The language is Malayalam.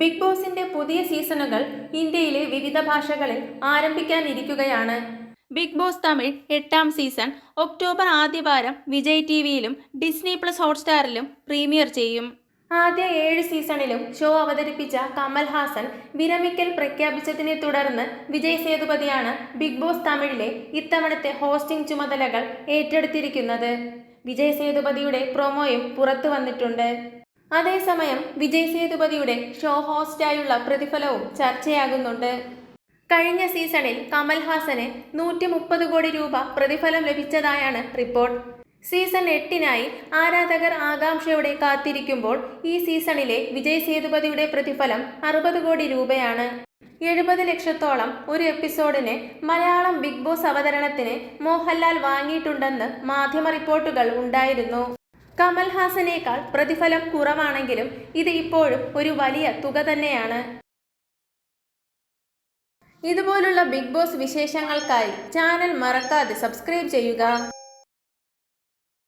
ബിഗ് ബോസിന്റെ പുതിയ സീസണുകൾ ഇന്ത്യയിലെ വിവിധ ഭാഷകളിൽ ആരംഭിക്കാനിരിക്കുകയാണ്. ബിഗ് ബോസ് തമിഴ് എട്ടാം സീസൺ ഒക്ടോബർ ആദ്യവാരം വിജയ് ടി വിയിലും ഡിസ്നി പ്ലസ് ഹോട്ട്സ്റ്റാറിലും പ്രീമിയർ ചെയ്യും. ആദ്യ ഏഴ് സീസണിലും ഷോ അവതരിപ്പിച്ച കമൽ ഹാസൻ വിരമിക്കൽ പ്രഖ്യാപിച്ചതിനെ തുടർന്ന് വിജയ് സേതുപതിയാണ് ബിഗ് ബോസ് തമിഴിലെ ഇത്തവണത്തെ ഹോസ്റ്റിംഗ് ചുമതലകൾ ഏറ്റെടുത്തിരിക്കുന്നത്. വിജയ് സേതുപതിയുടെ പ്രൊമോയും പുറത്തു വന്നിട്ടുണ്ട്. അതേസമയം വിജയ് സേതുപതിയുടെ ഷോ ഹോസ്റ്റായുള്ള പ്രതിഫലവും ചർച്ചയാകുന്നുണ്ട്. കഴിഞ്ഞ സീസണിൽ കമൽഹാസന് നൂറ്റി മുപ്പത് കോടി രൂപ പ്രതിഫലം ലഭിച്ചതായാണ് റിപ്പോർട്ട്. സീസൺ എട്ടിനായി ആരാധകർ ആകാംക്ഷയോടെ കാത്തിരിക്കുമ്പോൾ ഈ സീസണിലെ വിജയ് സേതുപതിയുടെ പ്രതിഫലം അറുപത് കോടി രൂപയാണ്. എഴുപത് ലക്ഷത്തോളം ഒരു എപ്പിസോഡിന് മലയാളം ബിഗ് ബോസ് അവതരണത്തിന് മോഹൻലാൽ വാങ്ങിയിട്ടുണ്ടെന്ന് മാധ്യമ റിപ്പോർട്ടുകൾ ഉണ്ടായിരുന്നു. കമൽ ഹാസനേക്കാൾ പ്രതിഫലം കുറവാണെങ്കിലും ഇത് ഇപ്പോഴും ഒരു വലിയ തുക തന്നെയാണ്. ഇതുപോലുള്ള ബിഗ് ബോസ് വിശേഷങ്ങൾക്കായി ചാനൽ മറക്കാതെ സബ്സ്ക്രൈബ് ചെയ്യുക.